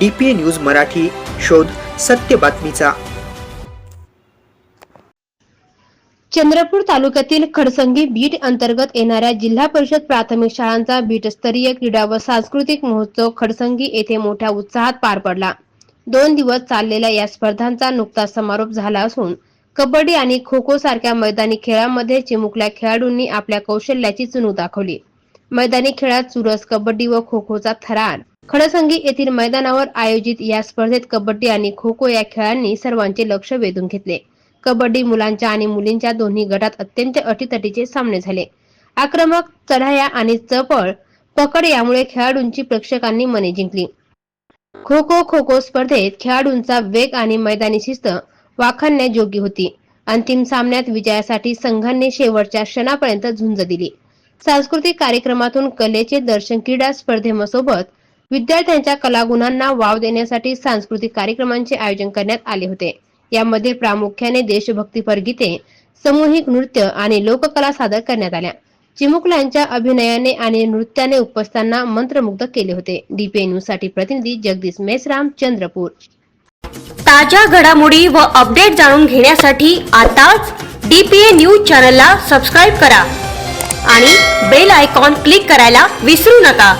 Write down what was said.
D news Marathi शोध सत्य बातमीचा. चंद्रपूर तालुक्यातील खडसंगी बीट अंतर्गत येणाऱ्या जिल्हा परिषद प्राथमिक शाळांचा बीटस्तरीय क्रीडा व सांस्कृतिक महोत्सव खडसंगी येथे मोठ्या उत्साहात पार पडला. दोन दिवस चाललेल्या या स्पर्धांचा नुकताच समारोप झाला असून कबड्डी आणि खो खो सारख्या मैदानी खेळांमध्ये चिमुकल्या खेळाडूंनी आपल्या कौशल्याची चुनू दाखवली. मैदानी खेळात चुरस कबड्डी व खो खोचा थरार खडसंगी येथील मैदानावर आयोजित या स्पर्धेत कबड्डी आणि खो खो या खेळांनी सर्वांचे लक्ष वेधून घेतले. कबड्डी मुलांच्या आणि मुलींच्या दोन्ही गटात अत्यंत अटीतटीचे सामने झाले. आक्रमक चढाया आणि चपळ पकड यामुळे खेळाडूंची प्रेक्षकांनी मने जिंकली. खो खो खो खो स्पर्धेत खेळाडूंचा वेग आणि मैदानी शिस्त वाखाणण्याजोगी होती. अंतिम सामन्यात विजयासाठी संघांनी शेवटच्या क्षणापर्यंत झुंज दिली. सांस्कृतिक कार्यक्रमातून कलेचे दर्शन क्रीडा स्पर्धेसोबत विद्यार्थ्यांच्या कलागुणांना वाव देण्यासाठी सांस्कृतिक कार्यक्रमांचे आयोजन करण्यात आले होते. यामध्ये प्रामुख्याने देशभक्तीपर गीते सामूहिक नृत्य आणि लोककला सादर करण्यात आल्या. चिमुकल्यांच्या अभिनयाने आणि नृत्याने उपस्थांना मंत्रमुग्ध केले होते. डीपीए न्यूजसाठी प्रतिनिधी जगदीश मेसराम चंद्रपूर. ताज्या घडामोडी व अपडेट जाणून घेण्यासाठी आताच डीपीए न्यूज चॅनलला सबस्क्राईब करा आणि बेल आयकॉन क्लिक करायला विसरू नका.